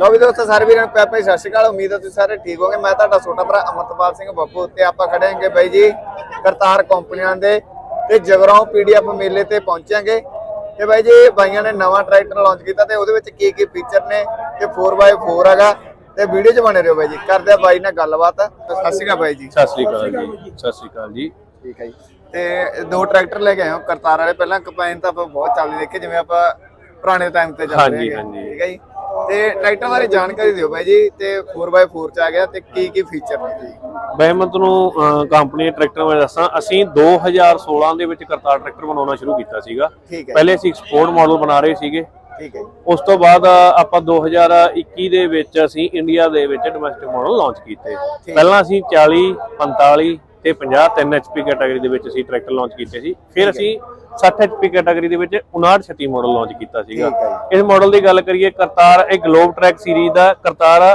ਲੋ ਵੀ ਦੋਸਤੋ ਸਾਰੇ ਵੀਰਾਂ ਨੂੰ ਪਿਆਰ ਭਰੀ ਸਤਿ ਸ਼੍ਰੀ ਅਕਾਲ। ਉਮੀਦ ਹੈ ਤੁਸੀਂ ਸਾਰੇ ਠੀਕ ਹੋਗੇ ਮੈਂ ਤੁਹਾਡਾ ਛੋਟਾ ਭਰਾ ਅਮਰਤਪਾਲ ਸਿੰਘ ਬੱਬੂ ਤੇ ਆਪਾਂ ਖੜੇ ਹਾਂਗੇ ਬਾਈ ਜੀ ਕਰਤਾਰ ਕੰਪਨੀਆਂ ਦੇ ਤੇ ਜਗਰਾਉਂ ਪੀਡੀਐਫ ਮੇਲੇ ਤੇ ਪਹੁੰਚਾਂਗੇ। ਤੇ ਬਾਈ ਜੀ ਬਾਈਆਂ ਨੇ ਨਵਾਂ ਟਰੈਕਟਰ ਲਾਂਚ ਕੀਤਾ ਤੇ ਉਹਦੇ ਵਿੱਚ ਕੀ ਕੀ ਫੀਚਰ ਨੇ ਤੇ 4x4 ਹੈਗਾ। ਤੇ ਵੀਡੀਓ 'ਚ ਬਣੇ ਰਹੋ ਬਾਈ ਜੀ। ਕਰਦੇ ਆ ਬਾਈ ਨਾਲ ਗੱਲਬਾਤ। ਸਤਿ ਸ਼੍ਰੀ ਅਕਾਲ ਬਾਈ ਜੀ। ਸਤਿ ਸ੍ਰੀ ਅਕਾਲ ਜੀ। ਸਤਿ ਸ੍ਰੀ ਅਕਾਲ ਜੀ। ਠੀਕ ਹੈ ਜੀ। ਤੇ ਦੋ ਟਰੈਕਟਰ ਲੈ ਕੇ ਆਏ ਹਾਂ ਕਰਤਾਰ ਵਾਲੇ। ਪਹਿਲਾਂ ਕੰਪਾਈਨ ਤਾਂ ਆਪਾਂ ਬਹੁਤ ਚੱਲਦੇ ਦੇਖੇ ਜਿਵੇਂ ਆਪਾਂ ਪੁਰਾਣੇ ਟਾਈਮ ਤੇ ਚੱਲਦੇ। ਹਾਂਜੀ। ਠੀਕ ਹੈ ਜੀ। ਤੇ ਟਰੈਕਟਰ ਬਾਰੇ ਜਾਣਕਾਰੀ ਦਿਓ ਬਾਈ ਜੀ ਤੇ 4x4 ਚ ਆ ਗਿਆ ਤੇ ਕੀ ਕੀ ਫੀਚਰ ਨੇ ਜੀ? ਮੈਂ ਮੈਂ ਤੁਹਾਨੂੰ ਕੰਪਨੀ ਦੇ ਟਰੈਕਟਰ ਬਾਰੇ ਦੱਸਾਂ। ਅਸੀਂ 2016 ਦੇ ਵਿੱਚ ਕਰਤਾਰ ਟਰੈਕਟਰ ਬਣਾਉਣਾ ਸ਼ੁਰੂ ਕੀਤਾ ਸੀਗਾ। ਪਹਿਲੇ ਅਸੀਂ ਐਕਸਪੋਰਟ ਮਾਡਲ ਬਣਾ ਰਹੇ ਸੀਗੇ। ਠੀਕ ਹੈ ਜੀ। ਉਸ ਤੋਂ ਬਾਅਦ ਆਪਾਂ 2021 ਦੇ ਵਿੱਚ ਅਸੀਂ ਇੰਡੀਆ ਦੇ ਵਿੱਚ ਡੋਮੈਸਟਿਕ ਮਾਡਲ ਲਾਂਚ ਕੀਤੇ। ਪਹਿਲਾਂ ਅਸੀਂ 40 45 ਤੇ 50 3 HP ਕੈਟਾਗਰੀ ਦੇ ਵਿੱਚ ਅਸੀਂ ਟਰੈਕਟਰ ਲਾਂਚ ਕੀਤੇ ਸੀ। ਫਿਰ ਅਸੀਂ 60 HP ਕੈਟਾਗਰੀ ਦੇ ਵਿੱਚ 59 36 ਮਾਡਲ ਲਾਂਚ ਕੀਤਾ ਸੀਗਾ। ਇਸ ਮਾਡਲ ਦੀ ਗੱਲ ਕਰੀਏ ਕਰਤਾਰ ਇਹ ਗਲੋਬ ਟਰੈਕ ਸੀਰੀਜ਼ ਦਾ ਕਰਤਾਰ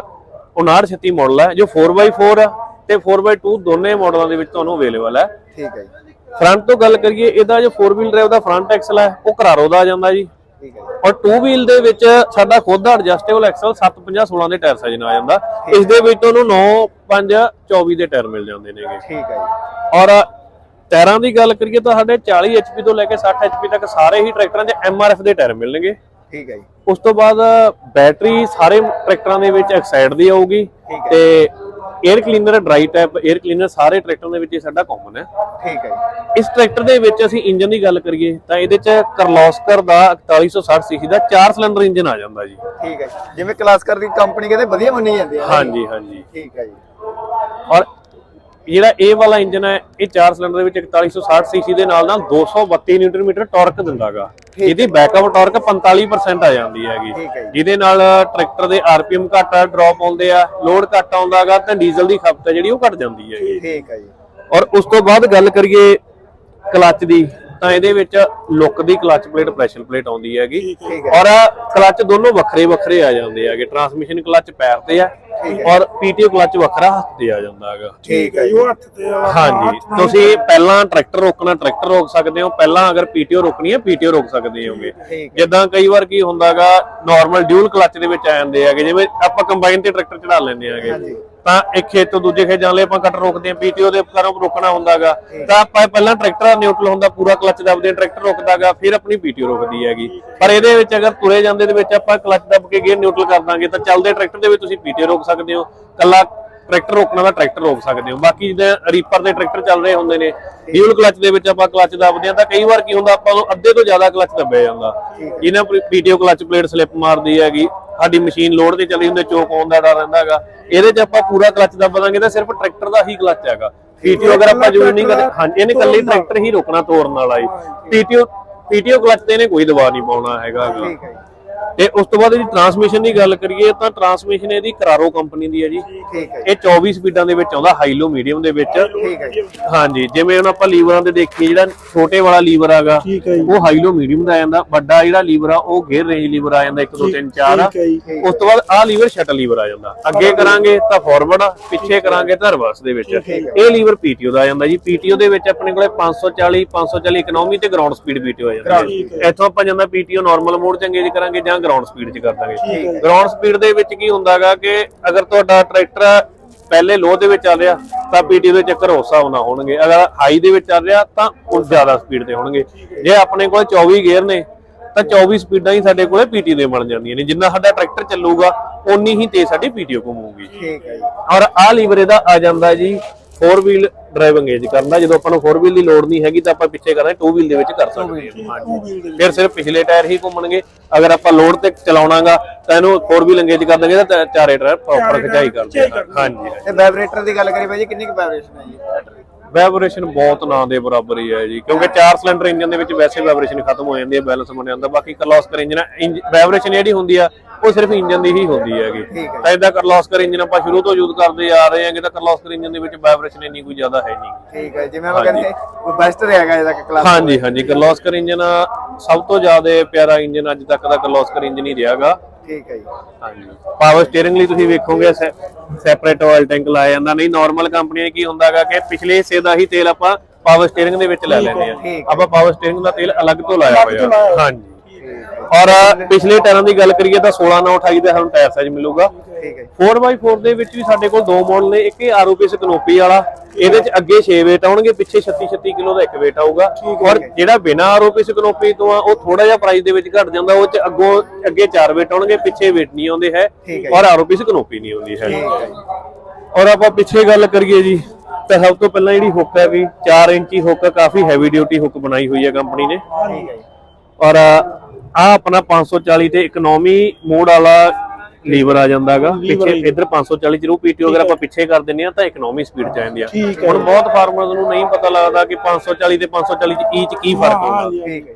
59 36 ਮਾਡਲ ਹੈ ਜੋ 4x4 ਆ ਤੇ 4x2 ਦੋਨੇ ਮਾਡਲਾਂ ਦੇ ਵਿੱਚ ਤੁਹਾਨੂੰ ਅਵੇਲੇਬਲ ਹੈ। ਠੀਕ ਹੈ ਜੀ। ਫਰੰਟ ਤੋਂ ਗੱਲ ਕਰੀਏ ਇਹਦਾ ਜੋ 4 ਵੀਲ ਡਰਾਈਵ ਦਾ ਫਰੰਟ ਐਕਸਲ ਹੈ ਉਹ ਕਰਾਰੋ ਦਾ ਆ ਜਾਂਦਾ ਜੀ। ਠੀਕ ਹੈ ਜੀ। ਔਰ 2 ਵੀਲ ਦੇ ਵਿੱਚ ਸਾਡਾ ਖੁਦ ਦਾ ਐਡਜਸਟੇਬਲ ਐਕਸਲ 750 16 ਦੇ ਟਾਇਰ ਸਾਈਜ਼ ਨਾਲ ਆ ਜਾਂਦਾ। ਇਸ ਦੇ ਵਿੱਚ ਤੁਹਾਨੂੰ 9 5 24 ਦੇ ਟਾਇਰ ਮਿਲ ਜਾਂਦੇ ਨੇਗੇ। ਠੀਕ ਹੈ ਜੀ। ਔਰ ਟਾਇਰਾਂ ਦੀ ਗੱਲ ਕਰੀਏ ਤਾਂ ਸਾਡੇ 40 HP ਤੋਂ ਲੈ ਕੇ 60 HP ਤੱਕ ਸਾਰੇ ਹੀ ਟਰੈਕਟਰਾਂ 'ਚ MRF ਦੇ ਟਾਇਰ ਮਿਲਣਗੇ। ਠੀਕ ਹੈ ਜੀ। ਉਸ ਤੋਂ ਬਾਅਦ ਬੈਟਰੀ ਸਾਰੇ ਟਰੈਕਟਰਾਂ ਦੇ ਵਿੱਚ ਐਕਸਾਈਡ ਦੀ ਆਊਗੀ। ਤੇ air cleaner dry type air cleaner ਸਾਰੇ ਟਰੈਕਟਰਾਂ ਦੇ ਵਿੱਚ ਇਹ ਸਾਡਾ ਕਾਮਨ ਹੈ। ਠੀਕ ਹੈ ਜੀ। ਇਸ ਟਰੈਕਟਰ ਦੇ ਵਿੱਚ ਅਸੀਂ ਇੰਜਨ ਦੀ ਗੱਲ ਕਰੀਏ ਤਾਂ ਇਹਦੇ 'ਚ ਕਰਲੋਸਕਰ ਦਾ 4160 ਸੀਸੀ ਦਾ 4 ਸਿਲੰਡਰ ਇੰਜਨ ਆ ਜਾਂਦਾ ਜੀ। ਠੀਕ ਹੈ ਜੀ। ਜਿਵੇਂ ਕਲਾਸਕਰ ਦੀ ਕੰਪਨੀ ਕਹਿੰਦੇ ਵਧੀਆ ਮੰਨੀ ਜਾਂਦੀ ਹੈ ਹਾਂਜੀ ਹਾਂਜੀ। ਠੀਕ ਹੈ ਜੀ। ਔਰ ਜਿਹੜਾ ਇਹ ਵਾਲਾ ਇੰਜਨ ਹੈ ਇਹ 4 ਸਿਲੰਡਰ ਦੇ ਵਿੱਚ 4160 ਸੀਸੀ ਦੇ ਨਾਲ ਨਾਲ 232 ਨਿਊਟਨ ਮੀਟਰ ਟਾਰਕ ਦਿੰਦਾਗਾ। ਇਹਦੀ ਬੈਕਅਪ ਟਾਰਕ 45% ਆ ਜਾਂਦੀ ਹੈਗੀ। ਜਿਹਦੇ ਨਾਲ ਟਰੈਕਟਰ ਦੇ ਆਰਪੀਐਮ ਘੱਟ ਆ ਡ੍ਰੌਪ ਆਉਂਦੇ ਆ ਲੋਡ ਘੱਟ ਆਉਂਦਾਗਾ ਤਾਂ ਡੀਜ਼ਲ ਦੀ ਖਪਤ ਜਿਹੜੀ ਉਹ ਘਟ ਜਾਂਦੀ ਹੈ ਠੀਕ ਹੈ ਜੀ। ਔਰ ਉਸ ਤੋਂ ਬਾਅਦ ਗੱਲ ਕਰੀਏ ਕਲੱਚ ਦੀ ਤਾਂ ਇਹਦੇ ਵਿੱਚ ਲੁੱਕ ਦੀ ਕਲੱਚ ਪਲੇਟ ਪ੍ਰੈਸ਼ਰ ਪਲੇਟ ਆਉਂਦੀ ਹੈਗੀ। ਔਰ ਕਲੱਚ ਦੋਨੋਂ ਵੱਖਰੇ ਵੱਖਰੇ ਆ ਜਾਂਦੇ ਹੈਗੇ। ਟਰਾਂਸਮਿਸ਼ਨ ਕਲੱਚ ਪੈਰ ਤੇ ਆ ਔਰ ਪੀਟੀਓ ਕਲੱਚ ਵੱਖਰਾ ਹੱਥ ਤੇ ਆ ਜਾਂਦਾ ਹੈਗਾ। ਠੀਕ ਹੈ ਜੀ। ਉਹ ਹੱਥ ਤੇ ਆ ਹਾਂਜੀ। ਤੁਸੀਂ ਪਹਿਲਾਂ ਟਰੈਕਟਰ ਰੋਕਣਾ ਟਰੈਕਟਰ ਰੋਕ ਸਕਦੇ ਹੋ। ਪਹਿਲਾਂ ਅਗਰ ਪੀਟੀਓ ਰੋਕਣੀ ਹੈ ਪੀਟੀਓ ਰੋਕ ਸਕਦੇ ਹੋਗੇ। ਜਿੱਦਾਂ ਕਈ ਵਾਰ ਕੀ ਹੁੰਦਾਗਾ ਨਾਰਮਲ ਡਿਊਲ ਕਲੱਚ ਦੇ ਵਿੱਚ ਆ ਜਾਂਦੇ ਹੈਗੇ। ਜਿਵੇਂ ਆਪਾਂ ਕੰਬਾਈਨ ਤੇ ਟਰੈਕਟਰ ਚੜਾ ਲੈਂਦੇ ਹੈਗੇ। ਤਾਂ ਇੱਕ ਖੇਤ ਤੋਂ ਦੂਜੇ ਖੇਤ ਜਾਣ ਲਈ ਆਪਾਂ ਕਟਰ ਰੋਕਦੇ ਹਾਂ ਪੀਟੀਓ ਦੇ ਉਪਕਰੋਂ ਰੋਕਣਾ ਹੁੰਦਾਗਾ। ਤਾਂ ਆਪਾਂ ਪਹਿਲਾਂ ਟਰੈਕਟਰ ਨਿਊਟਰਲ ਹੁੰਦਾ ਪੂਰਾ ਕਲੱਚ ਦਬਦੇ ਟਰੈਕਟਰ ਰੁਕਦਾਗਾ ਫਿਰ ਆਪਣੀ ਪੀਟੀਓ ਰੁਕਦੀ ਹੈਗੀ। ਪਰ ਇਹਦੇ ਵਿੱਚ ਅਗਰ ਤੁਰੇ ਜਾਂਦੇ ਦੇ ਵਿੱਚ ਆਪਾਂ ਕਲੱਚ ਦਬ ਕੇ ਗੇਅਰ ਨਿਊਟਰਲ ਕਰ ਦਾਂਗੇ ਤਾਂ ਚੱਲਦੇ ਟਰੈਕਟਰ ਦੇ ਵਿੱਚ ਤੁਸੀਂ ਪੀਟੀਓ ਰੋਕ ਸਕਦੇ ਹੋ। ਕੱਲਾ ਟਰੈਕਟਰ ਰੋਕਣਾ ਦਾ ਟਰੈਕਟਰ ਰੋਕ ਸਕਦੇ ਹੋ। ਬਾਕੀ ਜਿੱਦਾਂ ਰੀਪਰ ਦੇ ਟਰੈਕਟਰ ਚੱਲ ਰਹੇ ਹੁੰਦੇ ਨੇ ਡਿਊਲ ਕਲੱਚ ਦੇ ਵਿੱਚ ਆਪਾਂ ਕਲੱਚ ਦਬਦੇ ਆ ਤਾਂ ਕਈ ਵਾਰ ਕੀ ਹੁੰਦਾ ਆਪਾਂ ਨੂੰ ਅੱਧੇ ਤੋਂ ਜ਼ਿਆਦਾ ਕਲੱਚ ਦੱਬਿਆ ਜਾਂਦਾ। ਇਹਨਾਂ ਪੀਟੀਓ ਕਲੱਚ ਪਲੇਟ ਸਲਿੱਪ ਮਾਰਦੀ ਹੈਗੀ ਸਾਡੀ ਮਸ਼ੀਨ ਲੋਡ ਤੇ ਚੱਲੀ ਹੁੰਦੀ ਚੋਕ ਆਉਣ ਦਾ ਡਰ ਰਹਿੰਦਾ ਹੈਗਾ। ਇਹਦੇ 'ਚ ਆਪਾਂ ਪੂਰਾ ਕਲੱਚ ਦੱਬ ਦਾਂਗੇ ਤਾਂ ਸਿਰਫ ਟਰੈਕਟਰ ਦਾ ਹੀ ਕਲੱਚ ਹੈਗਾ। ਪੀਟੀਓ ਅਗਰ ਆਪਾਂ ਯੂਜ਼ ਨਹੀਂ ਕਰਦੇ ਹਾਂਜੀ ਇਹਨੇ ਕੱਲੀ ਟਰੈਕਟਰ ਹੀ ਰੋਕਣਾ ਤੋੜਨ ਵਾਲਾ ਹੀ। ਪੀਟੀਓ ਪੀਟੀਓ ਕਲੱਚ ਤੇ ਇਹਨੇ ਕੋਈ ਦਬਾਅ ਨਹੀਂ ਪਾਉਣਾ ਹੈਗਾ। ਠੀਕ ਹੈ ਜੀ। ਤੇ ਉਸ ਤੋਂ ਬਾਅਦ ਇਹਦੀ ਟਰਾਂਸਮਿਸ਼ਨ ਦੀ ਗੱਲ ਕਰੀਏ ਤਾਂ ਟਰਾਂਸਮਿਸ਼ਨ ਇਹਦੀ ਕਰਾਰੋ ਕੰਪਨੀ ਦੀ ਹੈ ਜੀ। ਠੀਕ ਹੈ ਇਹ 24 ਸਪੀਡਾਂ ਦੇ ਵਿੱਚ ਆਉਂਦਾ ਹਾਈ ਲੋ ਮੀਡੀਅਮ ਦੇ ਵਿੱਚ। ਠੀਕ ਹੈ ਜੀ। ਹਾਂਜੀ ਜਿਵੇਂ ਹੁਣ ਆਪਾਂ ਲੀਵਰਾਂ ਤੇ ਦੇਖੀਏ ਜਿਹੜਾ ਛੋਟੇ ਵਾਲਾ ਲੀਵਰ ਜੀ। ਉਹ ਹਾਈ ਲੋ ਮੀਡੀਅਮ ਦਾ ਆ ਜਾਂਦਾ ਵੱਡਾ ਜਿਹੜਾ ਲੀਵਰ ਆ ਉਹ ਗੇਅਰ ਰੇਂਜ ਲੀਵਰ ਆ ਜਾਂਦਾ 1 2 3 4 ਆ ਠੀਕ ਹੈ ਜੀ। ਉਸ ਤੋਂ ਬਾਅਦ ਆਹ ਲੀਵਰ ਸ਼ਟਲ ਲੀਵਰ ਆ ਜਾਂਦਾ। ਅੱਗੇ ਕਰਾਂਗੇ ਤਾਂ ਫਾਰਵਰਡ ਪਿੱਛੇ ਕਰਾਂਗੇ ਤਾਂ ਰਿਵਰਸ ਦੇ ਵਿੱਚ। ਇਹ ਲੀਵਰ ਪੀਟੀਓ ਦਾ ਆ ਜਾਂਦਾ ਜੀ। ਪੀਟੀਓ ਦੇ ਵਿੱਚ ਆਪਣੇ ਕੋਲੇ 540 540 ਇਕਨੋਮੀ ਤੇ ਗਰਾਊਂਡ ਸਪੀਡ ਪੀਟੀਓ ਆ ਜਾਂਦੀ ਇੱਥੋਂ ਆਪਾਂ ਜਾਂਦਾ ਪੀਟੀਓ ਨਾਰਮਲ ਮੋਡ ਚ ਅੰਗੇਜ ਕਰਾਂਗੇ ਜਾਂ ਗਰਾਊਂਡ ਸਪੀਡ ਚ ਕਰ ਦਾਂਗੇ। ਗਰਾਊਂਡ ਸਪੀਡ ਦੇ ਵਿੱਚ ਕੀ ਹੁੰਦਾਗਾ ਕਿ ਅਗਰ ਤੁਹਾਡਾ ਟਰੈਕਟਰ ਪਹਿਲੇ ਲੋ ਦੇ ਵਿੱਚ ਚੱਲ ਰਿਹਾ ਤਾਂ ਪੀਟੀ ਦੇ ਚੱਕਰ ਹਿਸਾਬ ਨਾਲ ਹੋਣਗੇ। ਅਗਰ ਹਾਈ ਦੇ ਵਿੱਚ ਚੱਲ ਰਿਹਾ ਤਾਂ ਉਹ ਜ਼ਿਆਦਾ ਸਪੀਡ ਤੇ ਹੋਣਗੇ। ਜੇ ਆਪਣੇ ਕੋਲ 24 ਗੇਅਰ ਨੇ ਤਾਂ 24 ਸਪੀਡਾਂ ਹੀ ਸਾਡੇ ਕੋਲੇ ਪੀਟੀ ਦੇ ਬਣ ਜਾਂਦੀਆਂ ਨੇ। ਜਿੰਨਾ ਸਾਡਾ ਟਰੈਕਟਰ ਚੱਲੂਗਾ ਓਨੀ ਹੀ ਤੇਜ਼ ਸਾਡੀ ਪੀਟੀਓ ਘੁੰਮੂਗੀ। ਠੀਕ ਹੈ ਜੀ। ਔਰ ਆਹ ਲੀਵਰ ਇਹਦਾ ਆ ਜਾਂਦਾ ਜੀ 4 ਵੀਲ ਡਰਾਈਵ ਅੰਗੇਜ ਕਰਨਾ ਜਦੋਂ ਆਪਾਂ ਨੂੰ 4 ਵੀਲ ਦੀ ਲੋਡ ਨਹੀਂ ਹੈਗੀ ਤਾਂ ਆਪਾਂ ਪਿੱਛੇ ਕਰਾਂਗੇ 2 ਵੀਲ ਦੇ ਵਿੱਚ ਕਰ ਸਕਦੇ ਹਾਂ। ਫਿਰ ਸਿਰਫ ਪਿਛਲੇ ਟਾਇਰ ਹੀ ਘੁੰਮਣਗੇ। ਅਗਰ ਆਪਾਂ ਲੋਡ ਤੇ ਚਲਾਉਣਾਗਾ ਤਾਂ ਇਹਨੂੰ 4 ਵੀਲ ਅੰਗੇਜ ਕਰ ਦਾਂਗੇ ਤਾਂ ਚਾਰੇ ਟਾਇਰ ਪ੍ਰੋਪਰ ਖਿਚਾਈ ਕਰਦੇ ਆ ਹਾਂਜੀ ਤੇ ਵਾਈਬ੍ਰੇਟਰ ਦੀ ਗੱਲ ਕਰੀ ਭਾਈ ਜੀ ਕਿੰਨੀ ਕੁ ਵਾਈਬ੍ਰੇਸ਼ਨ ਹੈ ਜੀ? ਬੈਟਰੀ ਵਾਈਬ੍ਰੇਸ਼ਨ ਬਹੁਤ ਨਾ ਦੇ ਬਰਾਬਰ ਹੀ ਹੈ ਜੀ ਕਿਉਂਕਿ 4 ਸਿਲੰਡਰ ਇੰਜਨ ਦੇ ਵਿੱਚ ਵੈਸੇ ਵਾਈਬ੍ਰੇਸ਼ਨ ਖਤਮ ਹੋ ਜਾਂਦੀ ਹੈ ਬੈਲੈਂਸ ਬਣ ਜਾਂਦਾ ਬਾਕੀ ਕਰਲੋਸਕਰ ਇੰਜਨ ਵਾਈਬ੍ਰੇਸ਼ਨ ਜਿਹੜੀ ਹੁੰਦੀ ਆ ਉਹ ਸਿਰਫ ਇੰਜਨ ਦੀ ਹੀ ਹੁੰਦੀ ਹੈਗੀ। ਤਾਂ ਇਦਾਂ ਕਰਲੋਸਕਰ ਇੰਜਨ ਆਪਾਂ ਸ਼ੁਰੂ ਤੋਂ ਯੂਜ਼ ਕਰਦੇ ਆ ਰਹੇ ਹਾਂਗੇ ਤਾਂ ਕਰਲੋਸਕਰ ਇੰਜਨ ਦੇ ਵਿੱਚ ਵਾਈਬ੍ਰੇਸ਼ਨ ਇੰਨੀ ਕੋਈ ਜ਼ਿਆਦਾ ਹੈ ਨਹੀਂ। ਠੀਕ ਹੈ ਜਿਵੇਂ ਆਪਾਂ ਕਹਿੰਦੇ ਉਹ ਬੈਸਟ ਰਹੇਗਾ ਇਹਦਾ ਕਲਾਸ ਹਾਂਜੀ ਹਾਂਜੀ ਕਰਲੋਸਕਰ ਇੰਜਨ ਸਭ ਤੋਂ ਜ਼ਿਆਦਾ ਪਿਆਰਾ ਇੰਜਨ ਅੱਜ ਤੱਕ ਦਾ ਕਰਲੋਸਕਰ ਇੰਜਨ ਹੀ ਰਿਹਾਗਾ ਠੀਕ ਹੈ ਜੀ। ਹਾਂਜੀ। ਪਾਵਰ ਸਟੀਅਰਿੰਗ ਲਈ ਤੁਸੀਂ ਵੇਖੋਗੇ ਸੈਪਰੇਟ ਆਇਲ ਟੈਂਕ ਲਾਇਆ ਜਾਂਦਾ। ਨਹੀਂ ਨਾਰਮਲ ਕੰਪਨੀਆਂ ਕੀ ਹੁੰਦਾਗਾ ਕਿ ਪਿਛਲੇ ਹਿੱਸੇ ਦਾ ਹੀ ਤੇਲ ਆਪਾਂ ਪਾਵਰ ਸਟੀਅਰਿੰਗ ਦੇ ਵਿੱਚ ਲੈ ਲੈਂਦੇ ਆ ਆਪਾਂ ਪਾਵਰ ਸਟੀਅਰਿੰਗ ਦਾ ਤੇਲ ਅਲੱਗ ਤੋਂ ਲਾਇਆ ਹੋਇਆ। ਹਾਂਜੀ। ਔਰ ਪਿਛਲੇ ਟਾਇਰਾਂ ਦੀ ਗੱਲ ਕਰੀਏ ਤਾਂ 16 9 28 ਦਾ ਸਾਨੂੰ ਟਾਇਰ ਸਾਈਜ਼ ਮਿਲੂਗਾ। ਠੀਕ ਹੈ 4x4 ਦੇ ਵਿੱਚ ਵੀ ਸਾਡੇ ਕੋਲ ਦੋ ਮਾਡਲ ਨੇ। ਇੱਕ ਇਹ ਆਰਓਪੀਐਸ ਕਨੋਪੀ ਵਾਲਾ ਇਹਦੇ ਚ ਅੱਗੇ 6 weight ਆਉਣਗੇ ਪਿੱਛੇ 36 36 ਕਿਲੋ ਦਾ ਇੱਕ weight ਆਊਗਾ। ਔਰ ਜਿਹੜਾ ਬਿਨਾ ਆਰਓਪੀਐਸ ਕਨੋਪੀ ਤੋਂ ਆ ਉਹ ਥੋੜਾ ਜਿਹਾ ਪ੍ਰਾਈਸ ਦੇ ਵਿੱਚ ਘਟ ਜਾਂਦਾ ਉਹ ਚ ਅੱਗੋਂ ਅੱਗੇ 4 weight ਆਉਣਗੇ ਪਿੱਛੇ weight ਨਹੀਂ ਆਉਂਦੇ ਹੈ ਔਰ ਆਰਓਪੀਐਸ ਕਨੋਪੀ ਨਹੀਂ ਆਉਂਦੀ ਹੈ। ਔਰ ਆਪਾਂ ਪਿੱਛੇ ਗੱਲ ਕਰੀਏ ਜੀ ਤਾਂ ਸਭ ਤੋਂ ਪਹਿਲਾਂ ਜਿਹੜੀ ਹੁੱਕ ਹੈ ਵੀ 4 ਇੰਚੀ ਹੁੱਕ ਕਾਫੀ ਹੈਵੀ ਡਿਊਟੀ ਹੁੱਕ ਬਣਾਈ ਹੋਈ ਹੈ ਕੰਪਨੀ ਨੇ। ਔਰ ਆ ਆਪਣਾ 540 ਤੇ ਇਕਨੋਮੀ ਮੋਡ ਵਾਲਾ ਲੀਵਰ ਆ ਜਾਂਦਾਗਾ। ਪਿੱਛੇ ਇਧਰ 540 ਚ ਰੂ ਪੀਟੀਓ ਅਗਰ ਆਪਾਂ ਪਿੱਛੇ ਕਰ ਦਿੰਨੇ ਆ ਤਾਂ ਇਕਨੋਮੀ ਸਪੀਡ ਚ ਜਾਂਦੀ ਆ। ਹੁਣ ਬਹੁਤ ਫਾਰਮਰਸ ਨੂੰ ਨਹੀਂ ਪਤਾ ਲੱਗਦਾ ਕਿ 540 ਤੇ 540 ਚ ਈ ਚ ਕੀ ਫ਼ਰਕ ਹੁੰਦਾ। ਠੀਕ ਹੈ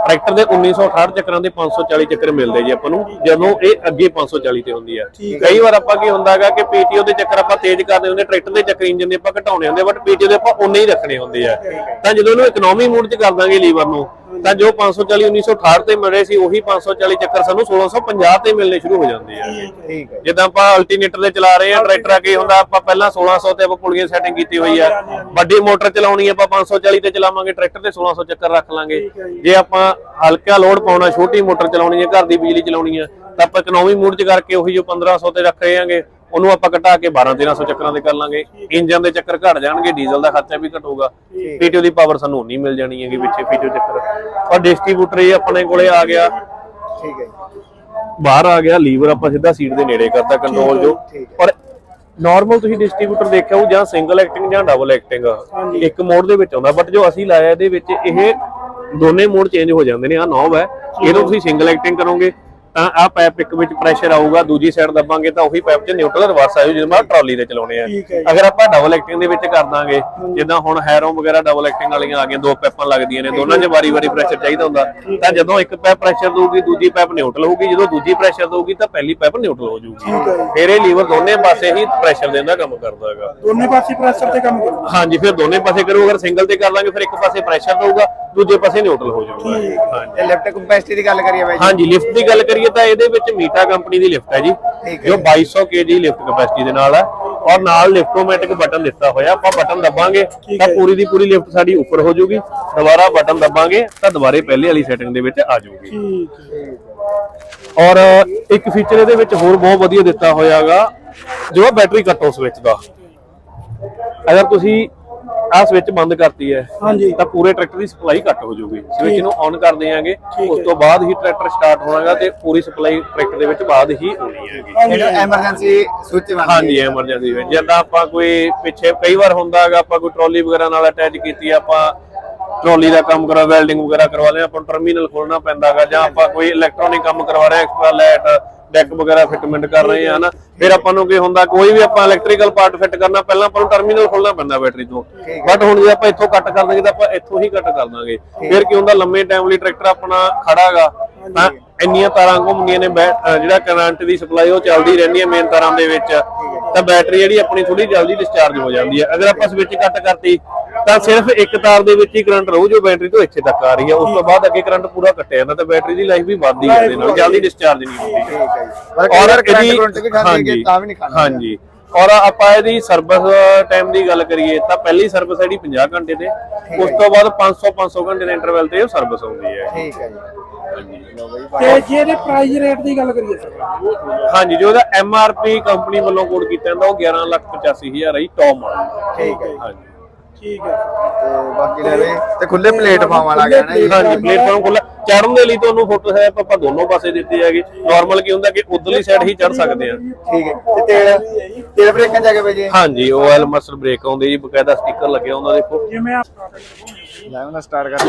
ਟਰੈਕਟਰ ਦੇ 1968 ਚੱਕਰਾਂ ਦੇ 540 ਚੱਕਰ ਮਿਲਦੇ ਜੀ ਆਪਾਂ ਨੂੰ ਜਦੋਂ ਇਹ ਅੱਗੇ 540 ਤੇ ਹੁੰਦੀ ਆ। ਕਈ ਵਾਰ ਆਪਾਂ ਕੀ ਹੁੰਦਾਗਾ ਕਿ ਪੀਟੀਓ ਦੇ ਚੱਕਰ ਆਪਾਂ ਤੇਜ਼ ਕਰਦੇ ਹੁੰਦੇ ਟਰੈਕਟਰ ਦੇ ਚੱਕਰ ਇੰਜਨ ਦੇ ਆਪਾਂ ਘਟਾਉਣੇ ਹੁੰਦੇ ਬਟ ਪੀਟੀਓ ਦੇ ਆਪਾਂ ਉਨੇ ਹੀ ਰੱਖਣੇ ਹੁੰਦੇ ਆ। ਤਾਂ ਜਦੋਂ ਇਹਨੂੰ ਇਕਨੋਮੀ ਮੋਡ 'ਚ ਕਰ ਦਾਂਗੇ ਲੀਵਰ ਨੂੰ ਤਾਂ ਜੋ 540 1968 ਤੇ ਮਿਲੇ ਸੀ ਉਹੀ 540 ਚੱਕਰ ਸਾਨੂੰ 1650 ਤੇ ਮਿਲਣੇ ਸ਼ੁਰੂ ਹੋ ਜਾਂਦੇ ਆ। ਠੀਕ ਹੈ ਜਿੱਦਾਂ ਆਪਾਂ ਅਲਟਰਨੇਟਰ ਤੇ ਚਲਾ ਰਹੇ ਆ ਟਰੈਕਟਰ ਅੱਗੇ ਹੁੰਦਾ ਆਪਾਂ ਪਹਿਲਾਂ 1600 ਤੇ ਆਪਾਂ ਪੁਲੀਆਂ ਸੈਟਿੰਗ ਕੀਤੀ ਹੋਈ ਆ। ਵੱਡੀ ਮੋਟਰ ਚਲਾਉਣੀ ਆ ਆਪਾਂ 540 ਤੇ ਚਲਾਵਾਂਗੇ ਟਰੈਕਟਰ ਤੇ 1600 ਚੱਕਰ ਰੱਖ ਲਾਂਗੇ। ਜੇ। ਆਪਾਂ ਹਲਕਾ ਲੋਡ ਪਾਉਣਾ ਛੋਟੀ ਮੋਟਰ ਚਲਾਉਣੀ ਆ ਘਰ ਦੀ ਬਿਜਲੀ ਚਲਾਉਣੀ ਆ ਤਾਂ ਆਪਾਂ ਇਕਨੋਮੀ ਮੋਡ 'ਚ ਕਰਕੇ ਉਹੀ ਜੋ 1500 ਤੇ ਰੱਖ ਰਹੇ ਆਂਗੇ ਉਹਨੂੰ ਆਪਾਂ ਘਟਾ ਕੇ 12 1300 ਚੱਕਰਾਂ ਦੇ ਕਰ ਲਾਂਗੇ। ਇੰਜਨ ਦੇ ਚੱਕਰ ਘਟ ਜਾਣਗੇ ਡੀਜ਼ਲ ਦਾ ਖਰਚਾ ਵੀ ਘਟੂਗਾ। ਪੀਟੀਓ ਦੀ ਪਾਵਰ ਸਾਨੂੰ ਉਨੀ ਮਿਲ ਜਾਣੀ ਹੈਗੀ ਵਿੱਚੇ ਪੀਟੀਓ ਚੱਕਰ। ਔਰ ਡਿਸਟ੍ਰੀਬਿਊਟਰ ਇਹ ਆਪਣੇ ਕੋਲੇ ਆ ਗਿਆ। ਠੀਕ ਹੈ ਜੀ। ਬਾਹਰ ਆ ਗਿਆ ਲੀਵਰ ਆਪਾਂ ਸਿੱਧਾ ਸੀਟ ਦੇ ਨੇੜੇ ਕਰਤਾ ਕੰਟਰੋਲ ਜੋ। ਪਰ ਨਾਰਮਲ ਤੁਸੀਂ ਡਿਸਟ੍ਰੀਬਿਊਟਰ ਦੇਖਿਆ ਉਹ ਜਾਂ ਸਿੰਗਲ ਐਕਟਿੰਗ ਜਾਂ ਡਬਲ ਐਕਟਿੰਗ ਇੱਕ ਮੋਡ ਦੇ ਵਿੱਚ ਆਉਂਦਾ ਬਟ ਜੋ ਅਸੀਂ ਲਾਇਆ ਇਹਦੇ ਵਿੱਚ ਇਹ ਦੋਨੇ ਮੋਡ ਚੇਂਜ ਹੋ ਜਾਂਦੇ ਨੇ ਆ ਨੌਬ ਹੈ। ਇਹਨੂੰ ਤੁਸੀਂ ਸਿੰਗਲ ਐਕਟਿੰਗ ਕਰੋਗੇ। ਤਾਂ ਆ ਪਾਈਪ ਇੱਕ ਵਿੱਚ ਪ੍ਰੈਸ਼ਰ ਆਊਗਾ ਦੂਜੀ ਸਾਈਡ ਦੱਬਾਂਗੇ ਤਾਂ ਉਹੀ ਪਾਈਪ 'ਚ ਨਿਊਟਰਲ ਰਿਵਰਸ ਆਇਓ ਜਦੋਂ ਆਪਾਂ ਟਰਾਲੀ ਤੇ ਚਲਾਉਣੇ ਆ। ਅਗਰ ਆਪਾਂ ਡਬਲ ਐਕਟਿੰਗ ਦੇ ਵਿੱਚ ਕਰ ਦਾਂਗੇ ਜਿੱਦਾਂ ਹੁਣ ਹੈਰੋ ਵਗੈਰਾ ਡਬਲ ਐਕਟਿੰਗ ਵਾਲੀਆਂ ਆ ਗਈਆਂ ਦੋ ਪਾਈਪਾਂ ਲੱਗਦੀਆਂ ਨੇ ਦੋਨਾਂ 'ਚ ਵਾਰੀ-ਵਾਰੀ ਪ੍ਰੈਸ਼ਰ ਚਾਹੀਦਾ ਹੁੰਦਾ। ਤਾਂ ਜਦੋਂ ਇੱਕ ਪਾਈਪ ਪ੍ਰੈਸ਼ਰ ਦਊਗੀ ਦੂਜੀ ਪਾਈਪ ਨਿਊਟਰਲ ਹੋਊਗੀ ਜਦੋਂ ਦੂਜੀ ਪ੍ਰੈਸ਼ਰ ਦਊਗੀ ਤਾਂ ਪਹਿਲੀ ਪਾਈਪ ਨਿਊਟਰਲ ਹੋ ਜਾਊਗੀ। ਫਿਰ ਇਹ ਲੀਵਰ ਦੋਨੇ ਪਾਸੇ ਹੀ ਪ੍ਰੈਸ਼ਰ ਦੇਣ ਦਾ ਕੰਮ ਕਰਦਾ ਹੈਗਾ। ਦੋਨੇ ਪਾਸੇ ਪ੍ਰੈਸ਼ਰ ਤੇ ਕੰਮ ਕਰੋ ਹਾਂਜੀ ਫਿਰ ਦੋਨੇ ਪਾਸੇ ਕਰੂ ਅਗਰ ਸਿੰਗਲ ਤੇ ਕਰ ਲਾਂਗੇ ਫਿਰ ਇੱਕ ਪਾਸੇ ਪ੍ਰੈਸ਼ਰ ਦਊਗਾ। ਦੂਜੇ ਪਾਸੇ ਨਿਊਟਰਲ ਹੋ ਜਾਊਗਾ। ਤੇ ਲਿਫਟ ਕੰਪੈਸਿਟੀ ਦੀ ਗੱਲ ਕਰੀਏ ਬਾਈ ਜੀ? ਹਾਂਜੀ ਲਿਫਟ ਦੀ ਗੱਲ ਕਰੀਏ ਤਾਂ ਇਹਦੇ ਵਿੱਚ ਮੀਟਾ ਕੰਪਨੀ ਦੀ ਲਿਫਟ ਹੈ ਜੀ ਜੋ 2200 kg ਲਿਫਟ ਕਪੈਸਿਟੀ ਦੇ ਨਾਲ ਹੈ। ਔਰ ਨਾਲ ਲਿਫਟੋਮੈਟਿਕ ਬਟਨ ਦਿੱਤਾ ਹੋਇਆ ਆਪਾਂ ਬਟਨ ਦਬਾਂਗੇ ਤਾਂ ਪੂਰੀ ਦੀ ਪੂਰੀ ਲਿਫਟ ਸਾਡੀ ਉੱਪਰ ਹੋ ਜਾਊਗੀ। ਦੁਬਾਰਾ ਬਟਨ ਦਬਾਂਗੇ ਤਾਂ ਦੁਬਾਰੇ ਪਹਿਲੇ ਵਾਲੀ ਸੈਟਿੰਗ ਦੇ ਵਿੱਚ ਆ ਜਾਊਗੀ। ਠੀਕ ਹੈ ਔਰ ਇੱਕ ਫੀਚਰ ਇਹਦੇ ਵਿੱਚ ਹੋਰ ਬਹੁਤ ਵਧੀਆ ਦਿੱਤਾ ਹੋਇਆਗਾ ਜੋ ਬੈਟਰੀ ਕੱਟੋ ਸਵਿਚ ਦਾ। ਅਗਰ ਤੁਸੀਂ ਆਹ ਸਵਿਚ ਬੰਦ ਕਰਤੀ ਹੈ। ਹਾਂਜੀ। ਤਾਂ ਪੂਰੇ ਟਰੈਕਟਰ ਦੀ ਸਪਲਾਈ ਕੱਟ ਹੋ ਜਾਊਗੀ। ਸਵਿਚ ਨੂੰ ਔਨ ਕਰ ਦੇਾਂਗੇ ਉਸ ਤੋਂ ਬਾਅਦ ਹੀ ਟਰੈਕਟਰ ਸਟਾਰਟ ਹੋਣਾਗਾ ਤੇ ਪੂਰੀ ਸਪਲਾਈ ਟਰੈਕਟਰ ਦੇ ਵਿੱਚ ਬਾਅਦ ਹੀ ਹੋਣੀ ਹੈਗੀ। ਇਹਨੂੰ ਐਮਰਜੈਂਸੀ ਬਣ ਹਾਂਜੀ ਐਮਰਜੈਂਸੀ ਵਿੱਚ ਜਦੋਂ ਆਪਾਂ ਕੋਈ ਪਿੱਛੇ ਕਈ ਵਾਰ ਹੁੰਦਾ ਹੈਗਾ ਆਪਾਂ ਕੋਈ ਟਰਾਲੀ ਵਗੈਰਾ ਨਾਲ ਅਟੈਚ ਕੀਤੀ ਆ, ਆਪਾਂ ਟਰਾਲੀ ਦਾ ਕੰਮ ਕਰਾ ਵੈਲਡਿੰਗ ਵਗੈਰਾ ਕਰਵਾ ਲਿਆ ਆਪਾਂ ਟਰਮੀਨਲ ਖੋਲਣਾ ਪੈਂਦਾਗਾ ਜਾਂ ਆਪਾਂ ਕੋਈ ਇਲੈਕਟ੍ਰੋਨਿਕ ਕੰਮ ਕਰਵਾ ਰਹੇ ਐਕਸਟਰਾ ਲਾਈਟ ਡੈਕ ਵਗੈਰਾ ਫਿਟਮੈਂਟ ਕਰ ਰਹੇ ਆ ਹਨਾ? ਫਿਰ ਆਪਾਂ ਨੂੰ ਕੀ ਹੁੰਦਾ ਕੋਈ ਵੀ ਆਪਾਂ ਇਲੈਕਟ੍ਰੀਕਲ ਪਾਰਟ ਫਿੱਟ ਕਰਨਾ ਪਹਿਲਾਂ ਆਪਾਂ ਨੂੰ ਟਰਮੀਨਲ ਖੋਲਣਾ ਪੈਂਦਾ ਬੈਟਰੀ ਤੋਂ ਬਟ ਹੁਣ ਜੇ ਆਪਾਂ ਇੱਥੋਂ ਕੱਟ ਕਰ ਦਾਂਗੇ ਤਾਂ ਆਪਾਂ ਇੱਥੋਂ ਹੀ ਕੱਟ ਕਰ ਦਾਂਗੇ। ਫਿਰ ਕੀ ਹੁੰਦਾ ਲੰਮੇ ਟਾਈਮ ਲਈ ਟਰੈਕਟਰ ਆਪਣਾ ਖੜਾਗਾ ਤਾਂ ਇੰਨੀਆਂ ਤਾਰਾਂ ਘੁੰਮਦੀਆਂ ਨੇ ਜਿਹੜਾ ਕਰੰਟ ਦੀ ਸਪਲਾਈ ਉਹ ਚੱਲਦੀ ਰਹਿੰਦੀ ਹੈ ਮੇਨ ਤਾਰਾਂ ਦੇ ਵਿੱਚ। ਤਾਂ ਬੈਟਰੀ ਜਿਹੜੀ ਆਪਣੀ ਥੋੜੀ ਜਲਦੀ ਡਿਸਚਾਰਜ ਹੋ ਜਾਂਦੀ ਹੈ। ਅਗਰ ਆਪਾਂ ਸਵਿਚ ਕੱਟ ਕਰਤੀ ਤਾਂ ਸਿਰਫ ਇੱਕ ਤਾਰ ਦੇ ਵਿੱਚ ਹੀ ਕਰੰਟ ਰਹੂ ਜੋ ਬੈਟਰੀ ਤੋਂ ਇੱਥੇ ਤੱਕ ਆ ਰਹੀ ਹੈ। ਉਸ ਤੋਂ ਬਾਅਦ ਅੱਗੇ ਕਰੰਟ ਪੂਰਾ ਕੱਟਿਆ ਜਾਂਦਾ ਤਾਂ ਬੈਟਰੀ ਦੀ ਲਾਈਫ ਵੀ ਵੱਧਦੀ ਹੈ ਇਹਦੇ ਨਾਲ ਜਲਦੀ ਡਿਸਚਾਰਜ ਨਹੀਂ ਹੁੰਦੀ। ਠੀਕ ਹੈ ਜੀ। ਔਰ ਇਹਦੀ ਹੈਗੇ, ਤਾਂ ਵੀ ਨਹੀਂ ਖਾਂਦੇ। ਹਾਂਜੀ। ਔਰ ਆਪਾਂ ਇਹਦੀ ਸਰਵਿਸ ਟਾਈਮ ਦੀ ਗੱਲ ਕਰੀਏ ਤਾਂ ਪਹਿਲੀ ਸਰਵਿਸ ਇਹਦੀ 50 ਘੰਟੇ ਤੇ ਉਸ ਤੋਂ ਬਾਅਦ 500 500 ਘੰਟੇ ਦੇ ਇੰਟਰਵਲ ਤੇ ਉਹ ਸਰਵਿਸ ਹੁੰਦੀ ਹੈ। ਠੀਕ ਹੈ ਜੀ। ਤੇ ਜੇ ਇਹਦੇ ਪ੍ਰਾਈਸ ਰੇਟ ਦੀ ਗੱਲ ਕਰੀਏ ਸਰ। ਹਾਂਜੀ ਜੋ ਇਹਦਾ ਐਮ ਆਰ ਪੀ ਕੰਪਨੀ ਵੱਲੋਂ ਕੋਡ ਕੀਤਾ ਜਾਂਦਾ ਉਹ 11 ਲੱਖ 85000 ਹੈ ਜੀ ਟੌਪ ਮਾਡਲ ਠੀਕ ਹੈ। ਹਾਂਜੀ। ਠੀਕ ਹੈ। ਤੇ ਬਾਕੀ ਲੈ ਵੇ ਤੇ ਖੁੱਲੇ ਪਲੇਟਫਾਰਮ ਵਾਲਾ ਗਿਆ ਨਾ ਜੀ। ਹਾਂਜੀ ਪਲੇਟਫਾਰਮ ਖੁੱਲਾ ਚੜਨ ਦੇ ਲਈ ਤੁਹਾਨੂੰ ਫੋਟੋ ਹੈ ਆਪਾਂ ਦੋਨੋਂ ਪਾਸੇ ਦਿੱਤੀ ਹੈਗੀ। ਨਾਰਮਲ ਕੀ ਹੁੰਦਾ ਕਿ ਉਧਰਲੀ ਸਾਈਡ ਹੀ ਚੜ ਸਕਦੇ ਆ। ਠੀਕ ਹੈ। ਤੇ ਤੇਲ ਤੇਲ ਬ੍ਰੇਕਾਂ ਜਾ ਕੇ ਬਾਈ ਜੀ। ਹਾਂਜੀ ਓਐਲ ਮਸਲ ਬ੍ਰੇਕ ਆਉਂਦੇ ਜੀ ਬਕਾਇਦਾ ਸਟicker ਲੱਗਿਆ ਹੁੰਦਾ ਦੇਖੋ ਜਿਵੇਂ ਆ ਲੈ ਉਹਨਾਂ ਸਟਾਰਟ ਕਰ।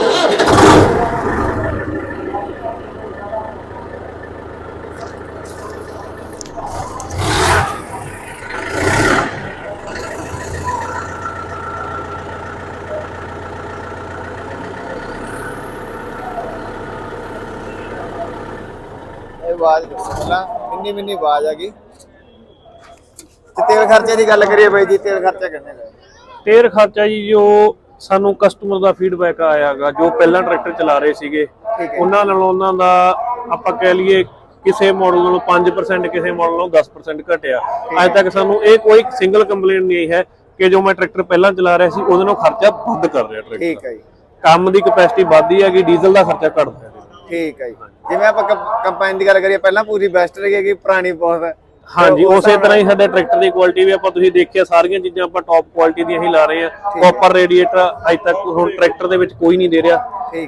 ਆਵਾਜ਼ ਦੱਸੋ ਪਹਿਲਾਂ। ਇੰਨੀ ਮਿੰਨੀ ਆਵਾਜ਼ ਆ ਗਈ। ਤੇ ਤੇਲ ਖਰਚੇ ਦੀ ਗੱਲ ਕਰੀਏ ਬਾਈ ਜੀ ਤੇਲ ਖਰਚਾ ਕਿੰਨੇ ਦਾ? ਤੇਲ ਖਰਚਾ ਜੀ ਜੋ ਸਾਨੂੰ ਕਸਟਮਰ ਦਾ ਫੀਡਬੈਕ ਆਇਆਗਾ ਜੋ ਪਹਿਲਾਂ ਟਰੈਕਟਰ ਚਲਾ ਰਹੇ ਸੀਗੇ। ਉਹਨਾਂ ਨਾਲੋਂ ਉਹਨਾਂ ਦਾ ਆਪਾਂ ਕਹਿ ਲਈਏ ਕਿਸੇ ਮਾਡਲ ਨਾਲੋਂ 5% ਕਿਸੇ ਮਾਡਲ ਨਾਲੋਂ 10% ਘਟਿਆ। ਅੱਜ ਤੱਕ ਸਾਨੂੰ ਇਹ ਕੋਈ ਸਿੰਗਲ ਕੰਪਲੇਂਟ ਨਹੀਂ ਹੈ ਕਿ ਜੋ ਮੈਂ ਟਰੈਕਟਰ ਪਹਿਲਾਂ ਚਲਾ ਰਿਹਾ ਸੀ ਉਹਦੇ ਨਾਲੋਂ ਖਰਚਾ ਵੱਧ ਕਰ ਰਿਹਾ ਟਰੈਕਟਰ ਠੀਕ ਹੈ ਜੀ। ਕੰਮ ਦੀ ਕਪੈਸਿਟੀ ਵੱਧਦੀ ਹੈਗੀ ਡੀਜ਼ਲ ਦਾ ਖਰਚਾ ਘਟਦਾ ਠੀਕ ਹੈ ਜੀ। ਜਿਵੇਂ ਆਪਾਂ ਕੰਪਾਈਨ ਦੀ ਗੱਲ ਕਰੀਏ ਪਹਿਲਾਂ ਪੂਰੀ ਬੈਸਟ ਰਹੀ ਹੈਗੀ ਪੁਰਾਣੀ ਬਹੁਤ ਹੈ। ਹਾਂਜੀ ਉਸੇ ਤਰ੍ਹਾਂ ਹੀ ਸਾਡੇ ਟਰੈਕਟਰ ਦੀ ਕੁਆਲਿਟੀ ਵੀ ਆਪਾਂ ਤੁਸੀਂ ਦੇਖਿਆ ਸਾਰੀਆਂ ਚੀਜ਼ਾਂ ਆਪਾਂ ਟੌਪ ਕੁਆਲਿਟੀ ਦੀਆਂ ਹੀ ਲਾ ਰਹੇ ਆ। ਕਾਪਰ ਰੇਡੀਏਟਰ ਅਜੇ ਤੱਕ ਹੁਣ ਟਰੈਕਟਰ ਦੇ ਵਿੱਚ ਕੋਈ ਨਹੀਂ ਦੇ ਰਿਹਾ।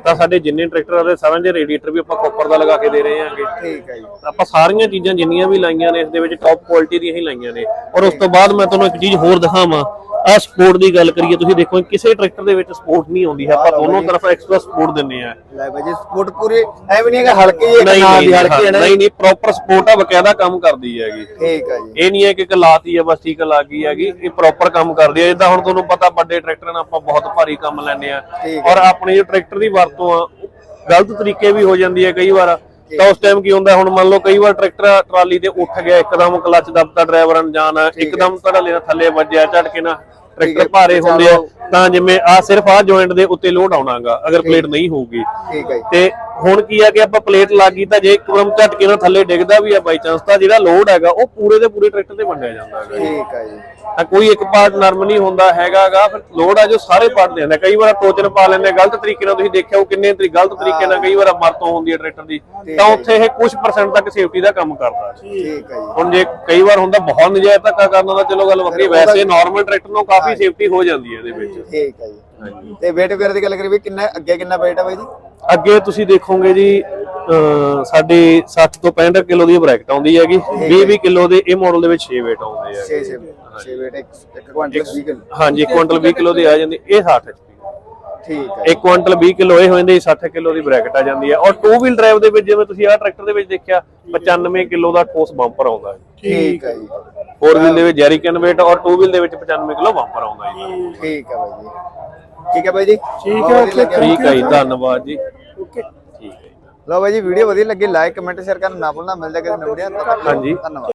ਤਾਂ ਸਾਡੇ ਜਿੰਨੇ ਟਰੈਕਟਰ ਆ ਰਹੇ ਸਾਰਿਆਂ ਦੇ ਰੇਡੀਏਟਰ ਵੀ ਆਪਾਂ ਕਾਪਰ ਦਾ ਲਗਾ ਕੇ ਦੇ ਰਹੇ ਹਾਂਗੇ। ਠੀਕ ਹੈ ਜੀ। ਆਪਾਂ ਸਾਰੀਆਂ ਚੀਜ਼ਾਂ ਜਿੰਨੀਆਂ ਵੀ ਲਾਈਆਂ ਨੇ ਇਸ ਦੇ ਵਿੱਚ ਟੌਪ ਕੁਆਲਿਟੀ ਦੀਆਂ ਹੀ ਲਾਈਆਂ ਨੇ। ਔਰ ਉਸ ਤੋਂ ਬਾਅਦ ਮੈਂ ਤੁਹਾਨੂੰ ਇੱਕ ਚੀਜ਼ ਹੋਰ ਦਿਖਾਵਾਂ। ਆ ਸਪੋਰਟ ਦੀ ਗੱਲ ਕਰੀਏ ਤੁਸੀਂ ਦੇਖੋ ਕਿਸੇ ਟਰੈਕਟਰ ਦੇ ਵਿੱਚ ਸਪੋਰਟ ਨਹੀਂ ਆਉਂਦੀ ਹੈ ਆਪਾਂ ਦੋਨੋਂ ਤਰਫ ਐਕਸਟਰਾ ਸਪੋਰਟ ਦਿੰਨੇ ਆ ਲੈ ਬਾਈ ਜੀ ਸਪੋਰਟ ਪੂਰੀ ਐਵੇਂ ਨਹੀਂ ਹੈਗਾ ਹਲਕੀ ਜਿਹੀ ਇੱਕ ਨਾਲ ਦੀ ਹਲਕੀ ਹੈ ਨਾ ਨਹੀਂ ਨਹੀਂ ਪ੍ਰੋਪਰ ਸਪੋਰਟ ਆ ਬਕਾਇਦਾ ਕੰਮ ਕਰਦੀ ਹੈਗੀ। ਠੀਕ ਹੈ ਜੀ। ਇਹ ਨਹੀਂ ਹੈ ਕਿ ਇੱਕ ਲਾਤੀ ਹੈ ਬਸ ਠੀਕ ਲੱਗ ਗਈ ਹੈਗੀ ਇਹ ਪ੍ਰੋਪਰ ਕੰਮ ਕਰਦੀ ਹੈ ਜਿੱਦਾਂ ਹੁਣ ਤੁਹਾਨੂੰ ਪਤਾ ਵੱਡੇ ਟਰੈਕਟਰਾਂ ਨਾਲ ਆਪਾਂ ਬਹੁਤ ਭਾਰੀ ਕੰਮ ਲੈਂਦੇ ਆ ਔਰ ਆਪਣੇ ਜੋ ਟਰੈਕਟਰ ਦੀ ਵਰਤੋਂ ਆ ਗਲਤ ਤਰੀਕੇ ਵੀ ਹੋ ਜਾਂਦੀ ਹੈ ਕਈ ਵਾਰ। ਤਾਂ ਉਸ ਟਾਈਮ ਕੀ ਹੁੰਦਾ ਹੁਣ ਮੰਨ ਲਓ ਕਈ ਵਾਰ ਟਰੈਕਟਰ ਟਰਾਲੀ ਤੇ ਉੱਠ ਗਿਆ ਇੱਕਦਮ ਕਲੱਚ ਦਬਤਾ ਡਰਾਈਵਰ ਅਣਜਾਣ ਇੱਕਦਮ ਧੜਲੇ ਨਾਲ ਥੱਲੇ ਵੱਜਿਆ ਝਟਕੇ ਨਾਲ ਟਰੈਕਟਰ ਭਾਰੇ ਹੁੰਦੇ ਆ ਤਾਂ ਜਿਵੇਂ ਆ ਸਿਰਫ ਆ ਜੁਆਇੰਟ ਦੇ ਉੱਤੇ ਲੋਡ ਆਉਣਾਗਾ ਅਗਰ ਪਲੇਟ ਨਹੀਂ ਹੋਊਗੀ। ਠੀਕ ਹੈ ਤੇ ਹੁਣ ਕੀ ਆ ਕਿ ਆਪਾਂ ਪਲੇਟ ਲੱਗ ਗਈ ਤਾਂ ਜੇ ਇੱਕਦਮ ਝਟਕੇ ਨਾਲ ਥੱਲੇ ਡਿੱਗਦਾ ਵੀ ਆ ਬਾਈ ਚਾਂਸ ਤਾਂ ਜਿਹੜਾ ਲੋਡ ਹੈਗਾ ਉਹ ਪੂਰੇ ਦੇ ਪੂਰੇ ਟਰੈਕਟਰ ਤੇ ਵੰਡਿਆ ਜਾਂਦਾ ਹੈਗਾ ਠੀਕ ਹੈ ਜੀ। ਤਾਂ ਕੋਈ ਇੱਕ ਪਾਰਟ ਨਰਮ ਨਹੀਂ ਹੁੰਦਾ ਹੈਗਾਗਾ ਫਿਰ ਲੋਡ ਆ ਜੋ ਸਾਰੇ ਪਾਰਟ ਦੇ ਆਂਦਾ ਕਈ ਵਾਰ ਟੋਚਨ ਪਾ ਲੈਂਦੇ ਆ, ਗਲਤ ਤਰੀਕੇ ਨਾਲ ਤੁਸੀਂ ਦੇਖਿਆ ਉਹ ਕਿੰਨੇ ਤਰੀ ਗਲਤ ਤਰੀਕੇ ਨਾਲ ਕਈ ਵਾਰ ਵਰਤੋਂ ਹੁੰਦੀ ਹੈ ਟਰੈਕਟਰ ਦੀ। ਤਾਂ ਉੱਥੇ ਇਹ ਕੁਝ ਪਰਸੈਂਟ ਤੱਕ ਸੇਫਟੀ ਦਾ ਕੰਮ ਕਰਦਾ ਠੀਕ ਹੈ ਜੀ। ਹੁਣ ਜੇ ਕਈ ਵਾਰ ਹੁੰਦਾ ਬਹੁਤ ਨਜਾਇਜ਼ ਧੱਕਾ ਕਰਨਾ ਤਾਂ ਚਲੋ ਗੱਲ ਵੱਖਰੀ ਵੈਸੇ ਨਾਰਮਲ ਟਰੈਕਟਰ ਨੂੰ ਕਾਫੀ ਸੇਫਟੀ ਹੋ ਜਾਂਦੀ ਹੈ ਇਹਦੇ ਵਿੱਚ। ਠੀਕ ਹੈ ਜੀ। ਤੇ weight ਵਗੈਰਾ ਦੀ ਗੱਲ ਕਰੀਏ ਕਿੰਨਾ ਅੱਗੇ ਕਿੰਨਾ weight ਹੈ ਬਾਈ ਜੀ? ਅੱਗੇ ਤੁਸੀਂ ਦੇਖੋਗੇ ਜੀ ਸਾਡੀ 60 ਤੋਂ 65 ਕਿਲੋ ਦੀ ਬ੍ਰੈਕਟ ਆਉਂਦੀ ਹੈਗੀ। 20 20 ਕਿਲੋ ਦੇ ਇਹ ਮਾਡਲ ਦੇ ਵਿੱਚ 6 weight ਆਉਂਦੇ ਆ 6 6 6 weight ਇੱਕ ਕੁਆਂਟਲ 20 ਕਿਲੋ। ਹਾਂਜੀ 1 ਕੁਇੰਟਲ 20 ਕਿਲੋ ਦੀ ਆ ਜਾਂਦੀ ਇਹ 60 HP ਠੀਕ ਹੈ 1 ਕੁਇੰਟਲ 20 ਕਿਲੋ ਇਹ ਹੋ ਜਾਂਦੇ 60 ਕਿਲੋ ਦੀ ਬ੍ਰੈਕਟ ਆ ਜਾਂਦੀ ਹੈ। ਔਰ ਟੂ ਵੀਲ ਡਰਾਈਵ ਦੇ ਵਿੱਚ ਜਿਵੇਂ ਤੁਸੀਂ ਆਹ ਟਰੈਕਟਰ ਦੇ ਵਿੱਚ ਦੇਖਿਆ 95 ਕਿਲੋ ਦਾ ਠੋਸ ਬੰਪਰ ਆਉਂਦਾ ਹੈ। ਠੀਕ ਹੈ ਜੀ। 4 ਵੀਲ ਦੇ ਵਿੱਚ ਜੈਰੀਕਨ weight ਔਰ 2 ਵੀਲ ਦੇ ਵਿੱਚ 95 ਕਿਲੋ ਬੰਪਰ ਆਉਂਦਾ ਜੀ ਠੀਕ ਹੈ ਬਾਈ ਜੀ। ਠੀਕ ਹੈ ਬਾਈ ਜੀ? ਠੀਕ ਹੈ, ਲੱਗਿਆ। ਠੀਕ ਹੈ ਜੀ ਧੰਨਵਾਦ ਜੀ। ਓਕੇ। ਠੀਕ ਹੈ ਲਓ ਬਾਈ ਜੀ ਵੀਡੀਓ ਵਧੀਆ ਲੱਗੀ ਲਾਈਕ ਕਮੈਂਟ ਸ਼ੇਅਰ ਕਰਨਾ ਨਾ ਭੁੱਲਣਾ। ਮਿਲਦਾ ਕਿਸੇ ਨਵੀਂ ਵੀਡੀਓ ਹਾਂਜੀ। ਧੰਨਵਾਦ।